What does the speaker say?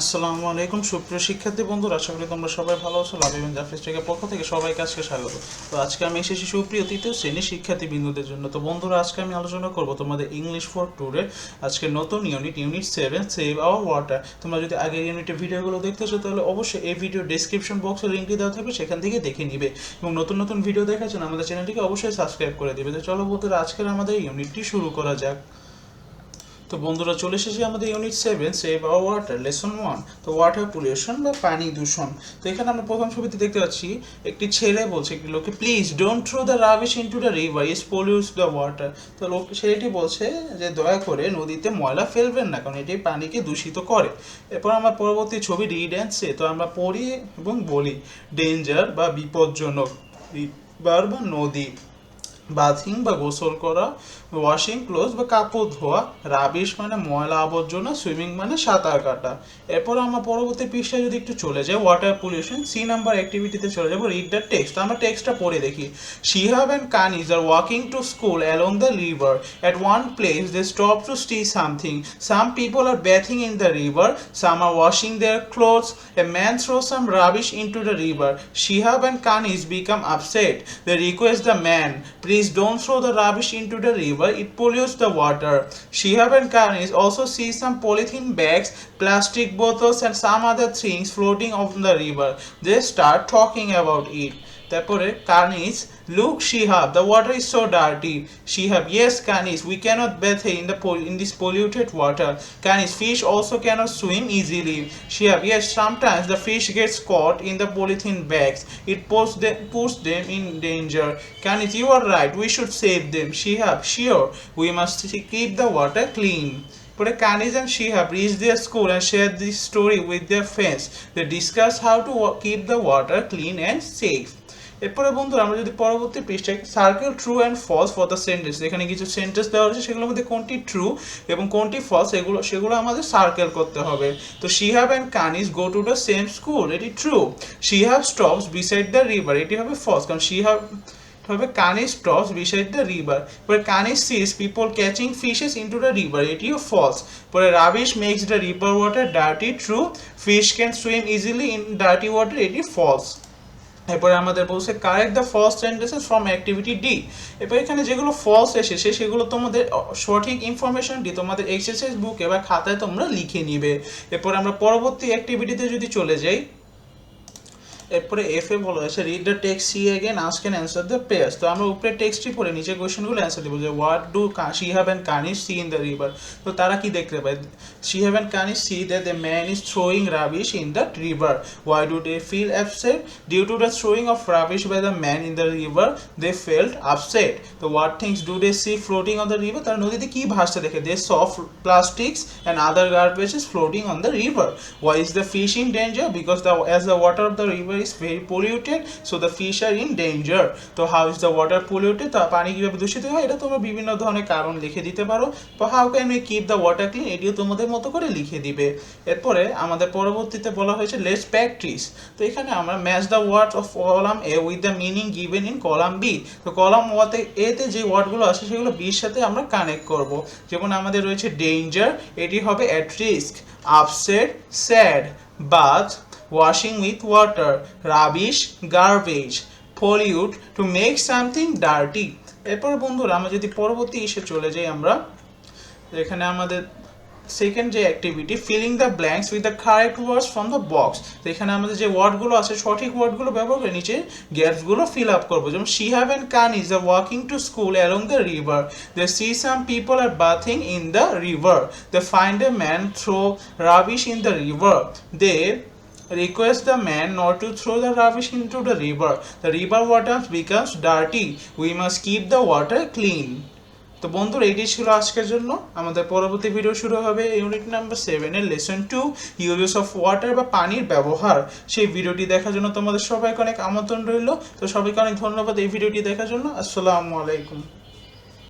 আসসালামু আলাইকুম, সুপ্রিয় শিক্ষার্থী বন্ধুরা, আশা করি তোমরা সবাই ভালো আছো। লাভ এবং জাফরিস টেকের পক্ষ থেকে সবাইকে আজকে স্বাগত। তো আজকে আমি এসেছি সুপ্রিয় তৃতীয় শ্রেণির শিক্ষার্থী বিন্দুদের জন্য। তো বন্ধুরা, আজকে আমি আলোচনা করব তোমাদের ইংলিশ ফর টুরে আজকে নতুন unit unit seven save our water তোমরা যদি আগের ইউনিটের ভিডিওগুলো দেখতেছো তাহলে অবশ্যই এই ভিডিও ডেসক্রিপশন বক্সে লিঙ্কটি দেওয়া থাকবে, সেখান থেকে দেখে নিবে। এবং নতুন নতুন ভিডিও দেখার জন্য আমাদের চ্যানেলটিকে অবশ্যই সাবস্ক্রাইব করে দিবে। তো চলো বন্ধুরা, আজকের আমাদের ইউনিটটি শুরু করা যাক। তো বন্ধুরা, চলে এসেছি আমাদের unit seven save our water lesson one তো ওয়াটার পলিউশন বা পানি দূষণ। তো এখানে আমরা প্রথম ছবিতে দেখতে পাচ্ছি, একটি ছেলে বলছে একটি লোককে please don't throw the rubbish in to the river is pollutes the water তো লোক ছেলেটি বলছে যে, দয়া করে নদীতে ময়লা ফেলবেন না, কারণ এটি পানিকে দূষিত করে। এরপর আমার পরবর্তী ছবি রিড তো আমরা পড়ি এবং বলি ডেঞ্জার বা বিপজ্জনক রিভার বা নদী। বাথিং বা গোসল করা ওয়াশিং ক্লোজ বা কাপড় ধোয়া, রাবিশ মানে ময়লা আবর্জনা, সুইমিং মানে সাঁতার কাটা। এরপর আমরা পরবর্তী পৃষ্ঠায় যদি একটু চলে যাই ওয়াটার পলিউশন সি নাম্বার অ্যাক্টিভিটিতে চলে যাব রিড দ্য টেক্সট আমরা টেক্সটটা পড়ে দেখি। Shihab and Kaniz are walking to school along the river at one place they stop to see something some people are bathing in the river some are washing their clothes a man throw some rubbish into the river Shihab and Kaniz become upset they request the man Please don't throw the rubbish into the river, it pollutes the water. Shihab and Karnis also see some polythene bags, plastic bottles, and some other things floating on the river. They start talking about it. তারপরে Kanis look Shihab the water is so dirty Shihab yes Kanis we can't bathe in the in this polluted water Kanis fish also can't swim easily Shihab yes sometimes the fish gets caught in the polythene bags it pose them puts them in danger Kanis you are right we should save them Shihab sure we must keep the water clean পরে Kanis and Shihab reached their school and shared this story with their friends. They discussed how to wa- keep the water clean and safe. এরপরে বন্ধু আমরা যদি পরবর্তী পৃষ্ঠায় circle true and false for the sentence এখানে কিছু sentence দেওয়া হয়েছে, সেগুলোর মধ্যে কোনটি ট্রু এবং কোনটি ফলস এগুলো, সেগুলো আমাদের সার্কেল করতে হবে। তো Shihab and Kanis go to the same school এটি true Shihab stops beside the river এটি হবে ফলস কারণ শিহাব হবে Kanis stops beside the river পরে Kanis sees people catching fishes into the river এটিও ফলস পরে rubbish makes the river water dirty true fish can swim easily in dirty water এটি false এরপরে আমাদের বলছে correct the false sentences from activity D এরপর এখানে যেগুলো false এসেছে, সেগুলো তোমাদের সঠিক ইনফরমেশনটি তোমাদের এক্সারসাইজ বুকে বা খাতায় তোমরা লিখে নিবে। এরপর আমরা পরবর্তী অ্যাক্টিভিটিতে যদি চলে যাই এরপরে এফ এ বলা হয়েছে read the text C again ask can answer the pairs তো আমরা উপরে টেক্সটটি পড়ে নিচে কোয়েশ্চেনগুলো অ্যান্সার দেবো যে what do Shihab and Kanis see in the river তো তারা কি দেখতে পায়? Shihab and Kanis see that the man is throwing rubbish in the river why do they feel upset due to the throwing of rubbish by the man in the river they felt upset তো what things do they see floating on the river তারা নদীতে কি ভাসতে দেখে? They saw plastics and other garbages floating on the river. Why is the fish in danger? Because the, as the water of the river is very polluted, so the fish are in danger. তো how is the water polluted? তো পানি কীভাবে দূষিত হয়? এটা তোমরা বিভিন্ন ধরনের কারণ লিখে দিতে পারো। তো how can we keep the water clean এটিও তোমাদের মতো করে লিখে দিবে। এরপরে আমাদের পরবর্তীতে বলা হয়েছে লেটস প্র্যাকটিস তো এখানে আমরা match the word of column A with the meaning given in column B তো কলাম ওয়াতে এতে যে ওয়ার্ডগুলো আছে সেগুলো বির সাথে আমরা কানেক্ট করব। যেমন আমাদের রয়েছে ডেঞ্জার এটি হবে at risk upset sad bath washing with water rubbish garbage pollute to make something dirty এরপর বন্ধুরা, আমরা যদি পরবর্তী ইসে চলে যাই আমরা এখানে আমাদের সেকেন্ড যে activity filling the blanks with the correct words from the box এখানে আমাদের যে ওয়ার্ডগুলো আছে, সঠিক ওয়ার্ডগুলো ব্যবহার করে নিচে গ্যাপসগুলো ফিল আপ করব। যেমন Shihab and Kanis the walking to school along the river they see some people are bathing in the river they find a man throw rubbish in the river they request the man not to throw the rubbish into the river. The river water becomes dirty. We must keep the water clean. তো বন্ধুরা এটি ছিল আজকের জন্য আমাদের পরবর্তী video শুরু হবে ইউনিট নাম্বার সেভেনের lesson two use of water বা পানির ব্যবহার সেই ভিডিওটি দেখার জন্য তোমাদের সবাইকে অনেক আমন্ত্রণ রইল তো সবাইকে অনেক ধন্যবাদ এই ভিডিওটি দেখার জন্য আসসালামু আলাইকুম